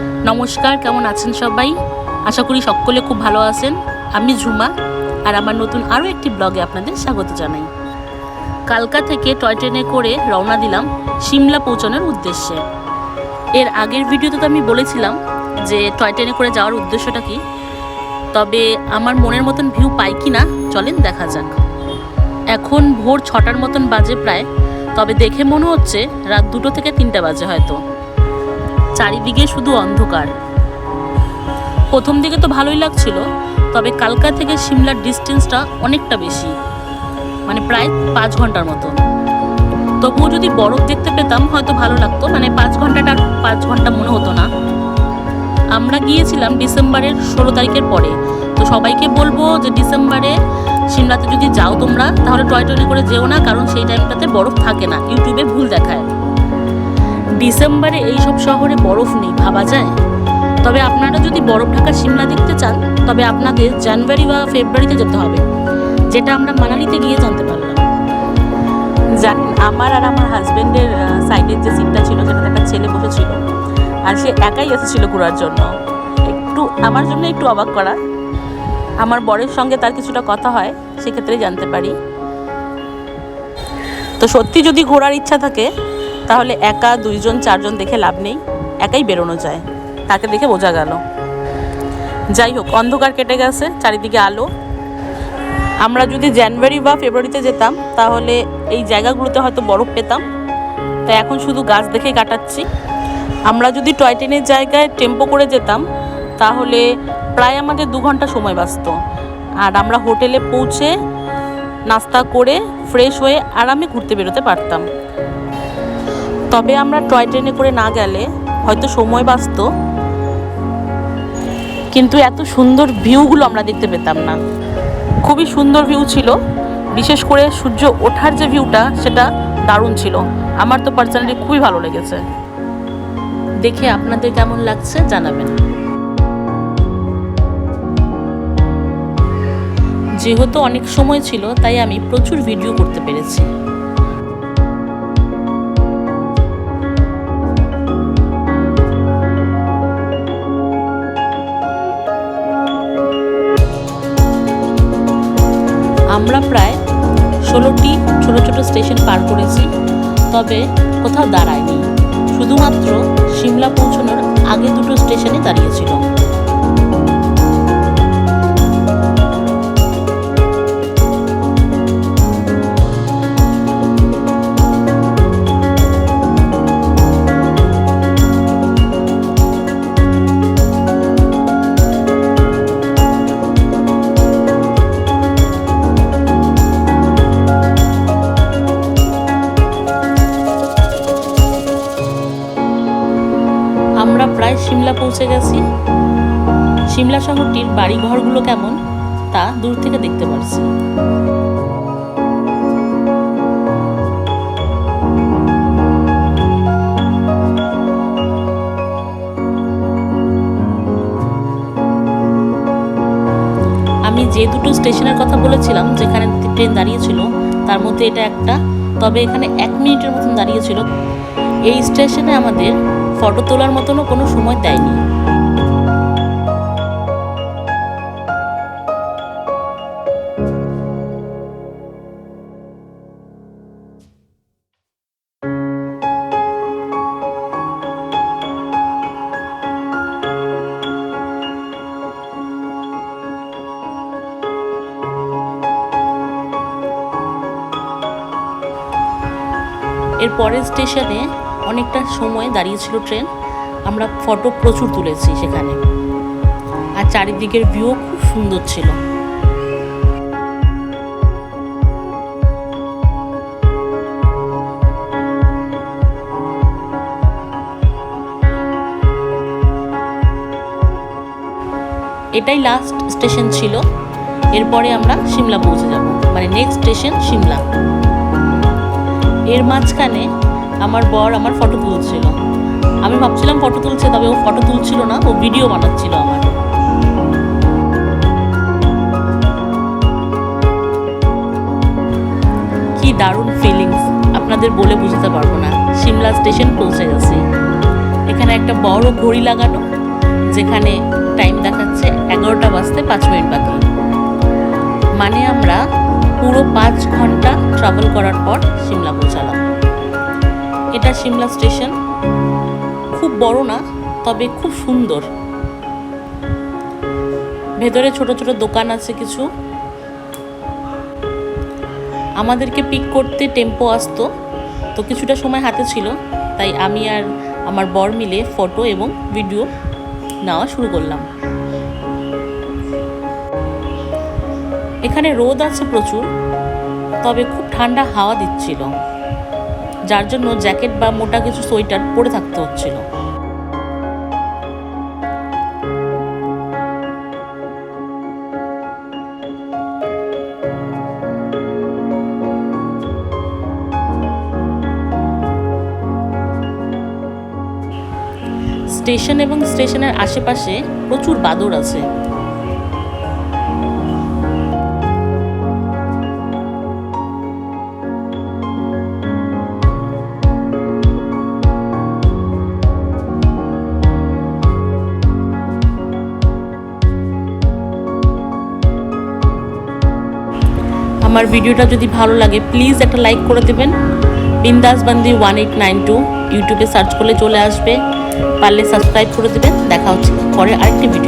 নমস্কার, কেমন আছেন সবাই? আশা করি সকলে খুব ভালো আছেন। আমি ঝুমা, আর আমার নতুন আরও একটি ব্লগে আপনাদের স্বাগত জানাই। কালকা থেকে টয় ট্রেনে করে রওনা দিলাম সিমলা পৌঁছানোর উদ্দেশ্যে। এর আগের ভিডিওতে তো আমি বলেছিলাম যে টয় ট্রেনে করে যাওয়ার উদ্দেশ্যটা কি, তবে আমার মনের মতন ভিউ পাই কি না, চলেন দেখা যাক। এখন ভোর ছটার মতন বাজে প্রায়, তবে দেখে মনে হচ্ছে রাত দুটো থেকে তিনটা বাজে হয়তো। চারিদিকে শুধু অন্ধকার। প্রথম দিকে তো ভালোই লাগছিল, তবে কালকা থেকে সিমলার ডিস্টেন্সটা অনেকটা বেশি মানে প্রায় পাঁচ ঘণ্টার মতো। তবুও যদি বরফ দেখতে পেতাম, হয়তো ভালো লাগতো মানে পাঁচ ঘন্টাটা পাঁচ ঘণ্টা মনে হতো না। আমরা গিয়েছিলাম ডিসেম্বরের ষোলো তারিখের পরে, তো সবাইকে বলব যে ডিসেম্বরে সিমলাতে যদি যাও তোমরা, তাহলে টয় ট্রেনে করে যেও না, কারণ সেই টাইমটাতে বরফ থাকে না। ইউটিউবে ভুল দেখায়। ডিসেম্বরে এইসব শহরে বরফ নেই, ভাবা যায়? তবে আপনারা যদি বরফ ঢাকা সিমলা দেখতে চান, তবে আপনাকে জানুয়ারি বা ফেব্রুয়ারিতে যেতে হবে, যেটা আমরা মানালিতে গিয়ে জানতে পারলাম। জানেন আমার আর আমার হাজবেন্ডের সাইডের যে সিটটা ছিল, সেটাতে একটা ছেলে বসেছিল। আর সে একাই এসেছিল ঘোরার জন্য। একটু, আমার জন্য একটু অবাক করা। আমার বরের সঙ্গে তার কিছুটা কথা হয়, সেক্ষেত্রে জানতে পারি। তো সত্যি যদি ঘোরার ইচ্ছা থাকে তাহলে একা দুইজন, চারজন দেখে লাভ নেই। একাই বেরোনো যায়। তাকে দেখে বোঝা গেল। যাই হোক, অন্ধকার কেটে গেছে, চারিদিকে আলো। আমরা যদি জানুয়ারি বা ফেব্রুয়ারিতে যেতাম, তাহলে এই জায়গাগুলোতে হয়তো বরফ পেতাম। তো এখন শুধু গাছ দেখেই কাটাচ্ছি। আমরা যদি টয় ট্রেনের জায়গায় টেম্পো করে যেতাম, তাহলে প্রায় আমাদের দু ঘণ্টা সময় বাঁচত। আর আমরা হোটেলে পৌঁছে নাস্তা করে, ফ্রেশ হয়ে আরামে ঘুরতে বেরোতে পারতাম। তবে আমরা টয় ট্রেনে করে না গেলে হয়তো সময় বাঁচত। কিন্তু এত সুন্দর ভিউগুলো আমরা দেখতে পেতাম না। খুবই সুন্দর ভিউ ছিল। বিশেষ করে সূর্য ওঠার যে ভিউটা, সেটা দারুণ ছিল। আমার তো পার্সোনালি খুবই ভালো লেগেছে। দেখে আপনাদের কেমন লাগছে, জানাবেন। যেহেতু অনেক সময় ছিল, তাই আমি প্রচুর ভিডিও করতে পেরেছি। স্টেশন পার করেছি তবে কোথাও দাঁড়ায়নি। শুধুমাত্র সিমলা পৌঁছানোর আগে দুটো স্টেশনে দাঁড়িয়েছিল। পৌঁছে গেছি। সিমলা শহরটির বাড়ি ঘরগুলো কেমন, তা দূর থেকে দেখতে পারছি। আমি যে দুটো স্টেশনের কথা বলেছিলাম, যেখানে ট্রেন দাঁড়িয়েছিল, তার মধ্যে এটা একটা। তবে এখানে এক মিনিটের মতন দাঁড়িয়েছিল। এই স্টেশনে আমাদের ফটো তোলার মতনও কোনো সময় দেয়নি। এর পরের স্টেশনে অনেকটা সময় দাঁড়িয়েছিল ট্রেন। আমরা ফটো প্রচুর তুলেছি সেখানে। আর চারিদিকের ভিউ খুব সুন্দর ছিল। এটাই লাস্ট স্টেশন ছিল। এরপরে আমরা সিমলা পৌঁছে যাব। মানে নেক্সট স্টেশন সিমলা। এর মাঝখানে আমার বর আমার ফটো তুলছিল। আমি ভাবছিলাম ফটো তুলছে, তবে ও ফটো তুলছিল না, ও ভিডিও বানাচ্ছিল আমার। কি দারুণ ফিলিংস আপনাদের বলে বুঝতে পারব না। সিমলা স্টেশন পৌঁছে গেছি। এখানে একটা বড় ঘড়ি লাগানো, যেখানে টাইম দেখাচ্ছে এগারোটা বাজতে পাঁচ মিনিট বাকি। মানে আমরা পুরো পাঁচ ঘণ্টা ট্রাভেল করার পর সিমলা পৌঁছালাম। এটা সিমলা স্টেশন। খুব বড় না, তবে খুব সুন্দর। ভেতরে ছোট ছোট দোকান আছে কিছু। আমাদেরকে পিক করতে টেম্পো আসতো, তো কিছুটা সময় হাতে ছিল, তাই আমি আর আমার বর মিলে ফটো এবং ভিডিও নেওয়া শুরু করলাম। এখানে রোদ আছে প্রচুর, তবে খুব ঠান্ডা হাওয়া দিচ্ছিল। যার জন্য জ্যাকেট বা মোটা কিছু সোয়েটার পরে থাকতে হচ্ছিল। স্টেশন এবং স্টেশনের আশেপাশে প্রচুর বাদর আছে। আমার ভিডিওটা যদি ভালো লাগে প্লিজ একটা লাইক করে দেবেন। Bindas Bandi one eight nine two ইউটিউবে সার্চ করলে চলে আসবে। পারলে সাবস্ক্রাইব করে দেবেন। দেখা হচ্ছে পরে আরেকটি ভিডিও